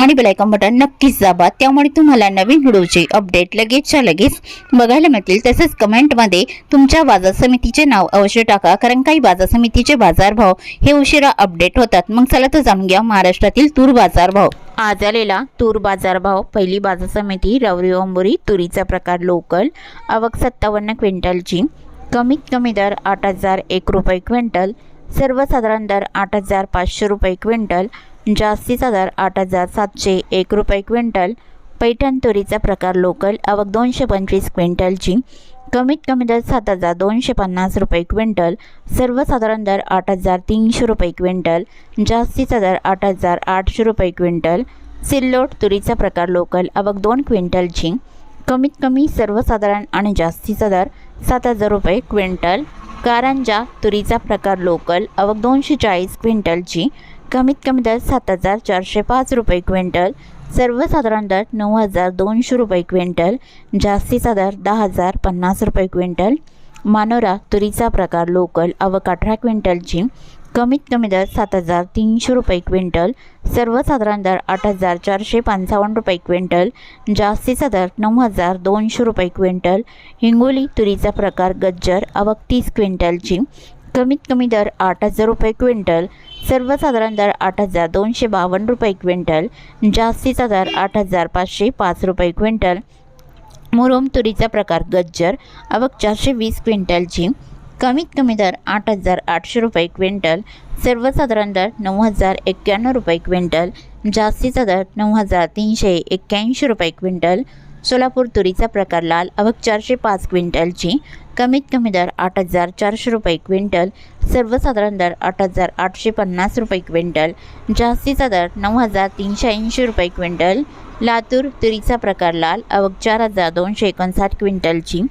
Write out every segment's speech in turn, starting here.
आणि bell icon button नक्कीच दाबा. त्यामुळे तुम्हाला नवीन व्हिडिओचे अपडेट लगेचच्या लगेच बघायला मिळतील. तसेच कमेंटमध्ये तुमच्या बाजार समितीचे नाव अवश्य टाका. कारण काही बाजार समितीचे बाजारभाव हे उशिरा अपडेट होतात. मग चला तर जाणून घ्या महाराष्ट्रातील तूर बाजारभाव आज आलेला तूर बाजारभाव पहिली बाजार समिती रवरी ओंबोरी तुरीचा प्रकार लोकल आवक सत्तावन्न क्विंटलची. कमीत कमी दर आठ हजार एक रुपये क्विंटल. सर्वसाधारण दर आठ हजार पाचशे रुपये क्विंटल. जास्तीचा दर आठ हजार सातशे एक रुपये क्विंटल. पैठण तुरीचा प्रकार लोकल आवक दोनशे पंचवीस क्विंटलची. कमीत कमी दर सात हजार दोनशे पन्नास रुपये क्विंटल. सर्वसाधारण दर आठ हजार तीनशे रुपये क्विंटल. जास्तीचा दर आठ हजार आठशे रुपये क्विंटल. सिल्लोड तुरीचा प्रकार लोकल आवक दोन क्विंटलची. कमीत कमी सर्वसाधारण आणि जास्तीचा दर सात हजार रुपये क्विंटल. कारंजा तुरीचा प्रकार लोकल आवक दोनशे चाळीस क्विंटलची. कमीत कमी दर सात हजार चारशे पाच रुपये क्विंटल सर्वसाधारण दर नऊ हजार दोनशे रुपये क्विंटल जास्तीचा दर दहा हजार पन्नास रुपये क्विंटल. मानोरा तुरीचा प्रकार लोकल आवक अठरा क्विंटलची कमीत कमी दर सात हजार तीनशे रुपये क्विंटल सर्वसाधारण दर आठ हजार चारशे पंचावन्न रुपये क्विंटल जास्तीचा दर नऊ हजार दोनशे रुपये क्विंटल. हिंगोली तुरीचा प्रकार गज्जर आवक तीस क्विंटलची कमीत कमी दर आठ हजार रुपये क्विंटल सर्वसाधारण दर आठ हजार दोनशे बावन्न रुपये क्विंटल जास्तीचा दर आठ हजार पाचशे पाच रुपये क्विंटल. मुरुम तुरीचा प्रकार गज्जर अवक चारशे वीस क्विंटलची कमीत कमी दर आठ हजार आठशे रुपये क्विंटल सर्वसाधारण दर नऊ हजार एक्क्याण्णव रुपये क्विंटल जास्तीचा दर नऊ हजार तीनशे एक्क्याऐंशी रुपये क्विंटल. सोलापूर तुरीचा प्रकार लाल अवक चारशे पाच क्विंटलची. कमीत कमी दर आठ हजार चारशे रुपये क्विंटल. सर्वसाधारण दर आठ हजार आठशे पन्नास रुपये क्विंटल. जास्तीचा दर नऊ हजार तीनशे ऐंशी रुपये क्विंटल. लातूर तुरीचा प्रकार लाल आवक चार हजार दोनशे एकोणसाठ क्विंटलची.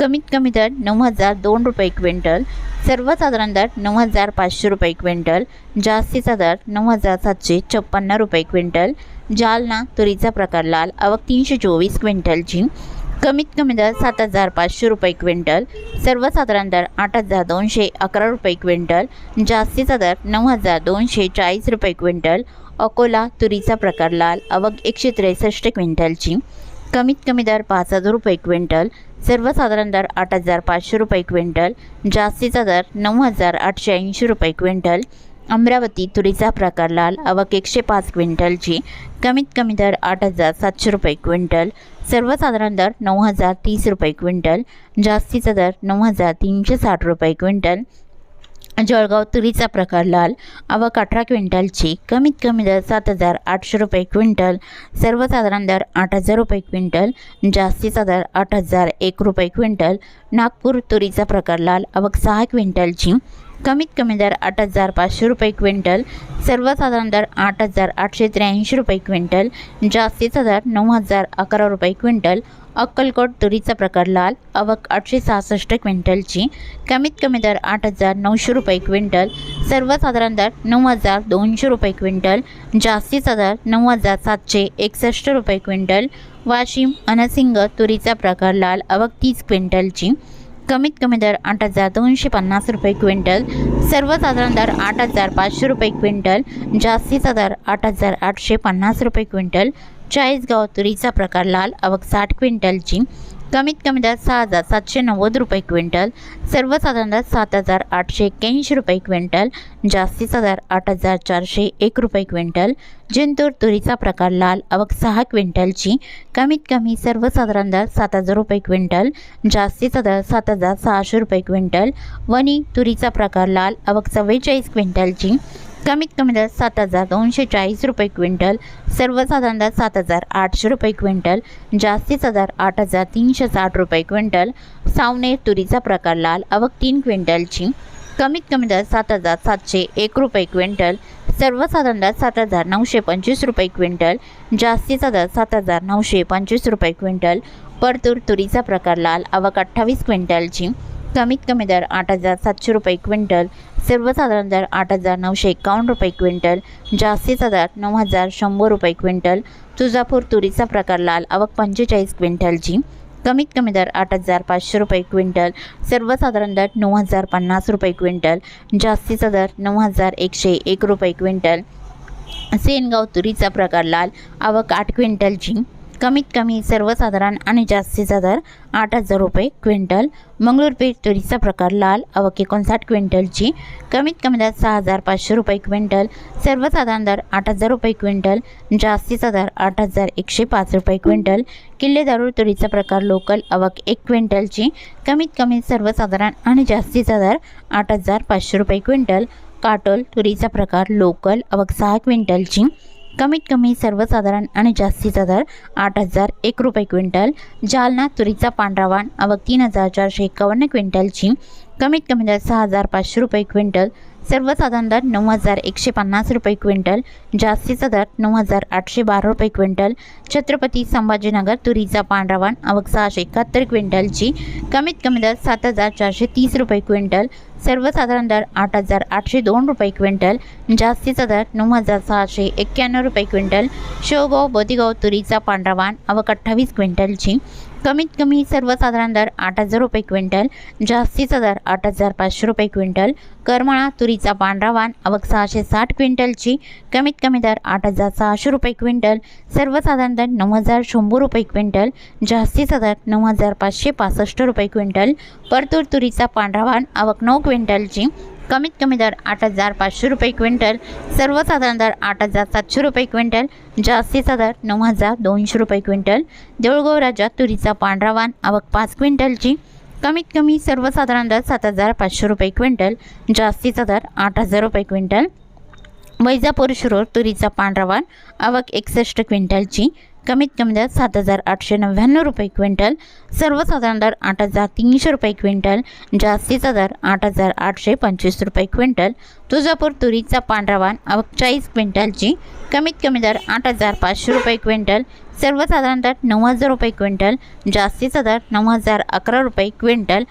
कमीत कमी दर नऊ हजार दोन रुपये क्विंटल सर्वसाधारण दर नऊ हजार पाचशे रुपये क्विंटल जास्तीचा दर नऊ हजार सातशे छप्पन्न रुपये क्विंटल जालना तुरीचा प्रकार लाल आवक तीनशे चोवीस क्विंटलची कमीत कमी दर सात हजार पाचशे रुपये क्विंटल सर्वसाधारण दर आठ हजार दोनशे अकरा रुपये क्विंटल जास्तीचा दर नऊ हजार दोनशे चाळीस रुपये क्विंटल अकोला तुरीचा प्रकार लाल आवक एकशे त्रेसष्ट क्विंटलची कमीत कमी दर पाच हजार रुपये क्विंटल सर्वसाधारण दर आठ हजार पाचशे रुपये क्विंटल जास्तीचा दर नऊ हजार आठशे ऐंशी रुपये क्विंटल अमरावती तुरीचा प्रकार लाल आवक एकशे पाच क्विंटलची कमीत कमी दर आठ हजार सातशे रुपये क्विंटल सर्वसाधारण दर नऊ हजार तीस रुपये क्विंटल जास्तीचा दर नऊ हजार तीनशे साठ रुपये क्विंटल जळगाव तुरीचा प्रकार लाल. आवक अठरा क्विंटलची. कमीत कमी दर सात हजार आठशे रुपये क्विंटल. सर्वसाधारण दर आठ हजार रुपये क्विंटल. जास्तीचा दर आठ हजार एक रुपये क्विंटल. नागपूर तुरीचा प्रकार लाल. आवक सहा क्विंटलची. कमीत कमी दर आठ हजार पाचशे रुपये क्विंटल सर्वसाधारण दर आठ हजार आठशे त्र्याऐंशी रुपये क्विंटल जास्तीचा दर नऊ हजार अकरा रुपये क्विंटल अक्कलकोट तुरीचा प्रकार लाल आवक आठशे सहासष्ट क्विंटलची कमीत कमी दर आठ हजार नऊशे रुपये क्विंटल सर्वसाधारण दर नऊ हजार दोनशे रुपये क्विंटल जास्तीचा दर नऊ हजार सातशे एकसष्ट रुपये क्विंटल वाशिम अनसिंग तुरीचा प्रकार लाल आवक तीस क्विंटलची कमीत कमी दर आठ हजार दोनशे पन्नास रुपये क्विंटल. सर्वसाधारण दर आठ हजार पाचशे रुपये क्विंटल. जास्तीचा दर आठ हजार आठशे पन्नास रुपये क्विंटल. चाळीसगाव तुरीचा प्रकार लाल आवक साठ क्विंटलची. कमीत कमी दर सहा हजार सातशे नव्वद रुपये क्विंटल सर्वसाधारण दर सात हजार आठशे एक्क्याऐंशी रुपये क्विंटल जास्तीचा दर आठ हजार चारशे एक रुपये क्विंटल जिंतूर तुरीचा प्रकार लाल अवक सहा क्विंटलची कमीत कमी सर्वसाधारण दर सात हजार रुपये क्विंटल जास्तीचा दर सात हजार सहाशे रुपये क्विंटल वणी तुरीचा प्रकार लाल आवक चव्वेचाळीस क्विंटलची कमीत कमी दर सात हजार दोनशे चाळीस रुपये क्विंटल सर्वसाधारण दर सात हजार आठशे रुपये क्विंटल जास्तीचा दर आठ हजार तीनशे साठ रुपये क्विंटल. सावनेर तुरीचा प्रकार लाल आवक तीन क्विंटलची. कमीत कमी दर सात हजार सातशे एक रुपये क्विंटल सर्वसाधारण दर सात हजार नऊशे पंचवीस रुपये क्विंटल जास्तीचा दर सात हजार नऊशे पंचवीस रुपये क्विंटल. परतूर तुरीचा प्रकार लाल आवक अठ्ठावीस क्विंटलची. कमीत कमी दर आठ हजार सातशे रुपये क्विंटल सर्वसाधारण दर आठ हजार नऊशे एकावन्न रुपये क्विंटल जास्तीचा दर नऊ हजार शंभर रुपये क्विंटल तुळजापूर तुरीचा प्रकार लाल आवक पंचेचाळीस क्विंटलची कमीत कमी दर आठ हजार पाचशे रुपये क्विंटल सर्वसाधारण दर नऊ हजार पन्नास रुपये क्विंटल जास्तीचा दर नऊ हजार एकशे एक रुपये क्विंटल. सेनगाव तुरीचा प्रकार लाल आवक आठ क्विंटलची कमीत कमी सर्वसाधारण आणि जास्तीचा दर आठ हजार रुपये क्विंटल. मंगळूरपीठ तुरीचा प्रकार लाल अवक एकोणसाठ क्विंटलची. कमीत कमी दर सहा हजार पाचशे रुपये क्विंटल. सर्वसाधारण दर आठ हजार रुपये क्विंटल. जास्तीचा दर आठ हजार एकशे पाच रुपये क्विंटल. किल्ले दारूळ तुरीचा प्रकार लोकल अवक एक क्विंटलची. कमीत कमी सर्वसाधारण आणि जास्तीचा दर आठ हजार पाचशे रुपये क्विंटल. काटोल तुरीचा प्रकार लोकल अवक सहा क्विंटलची. कमीत कमी सर्वसाधारण आणि जास्तीचा दर आठ हजार एक रुपये क्विंटल जालना तुरीचा पांढरावाण आवक तीन हजार चारशे एकावन्न क्विंटलची कमीत कमी दर सहा हजार पाचशे रुपये क्विंटल सर्वसाधारण दर नऊ हजार एकशे पन्नास रुपये क्विंटल जास्तीचा दर नऊ हजार आठशे बारा रुपये क्विंटल छत्रपती संभाजीनगर तुरीचा पांढरावाण अवक सहाशे एकाहत्तर क्विंटलची कमीत कमी दर सात हजार चारशे तीस रुपये क्विंटल सर्वसाधारण दर आठ हजार आठशे दोन रुपये क्विंटल जास्तीचा दर नऊ हजार सहाशे एक्क्याण्णव रुपये क्विंटल शेवगाव बोदिगाव तुरीचा पांढरावान अवक अठ्ठावीस क्विंटलची कमीत कमी सर्वसाधारण दर आठ हजार रुपये क्विंटल जास्तीचा दर आठ हजार पाचशे रुपये क्विंटल करमळा तुरीचा पांढरा वाण आवक सहाशे साठ क्विंटलची कमीत कमी दर आठ हजार सहाशे रुपये क्विंटल सर्वसाधारण दर नऊ हजार शंभर रुपये क्विंटल जास्तीचा दर नऊ हजार पाचशे पासष्ट रुपये क्विंटल परतूर तुरीचा पांढरा वाण आवक नऊ क्विंटलची कमीत कमी दर आठ हजार पाचशे रुपये क्विंटल सर्वसाधारण दर आठ हजार सातशे रुपये क्विंटल जास्तीचा दर नऊ हजार दोनशे रुपये क्विंटल देऊळगाव राजा तुरीचा पांढरावाण आवक पाच क्विंटलची कमीत कमी सर्वसाधारण दर सात हजार पाचशे रुपये क्विंटल जास्तीचा दर आठ हजार रुपये क्विंटल. वैजापूर शिरोर तुरीचा पांढरावाण आवक एकसष्ट क्विंटलची कमीत कमी दर सात हजार आठशे नव्याण्णव रुपये क्विंटल सर्वसाधारण दर आठ हजार तीनशे रुपये क्विंटल जास्तीचा दर आठ हजार आठशे पंचवीस रुपये क्विंटल तुळजापूर तुरीचा पांढरावाण आवक चाळीस क्विंटलची कमीत कमी दर आठ हजार पाचशे रुपये क्विंटल सर्वसाधारण दर नऊ हजार रुपये क्विंटल जास्तीचा दर नऊ हजार अकरा रुपये क्विंटल.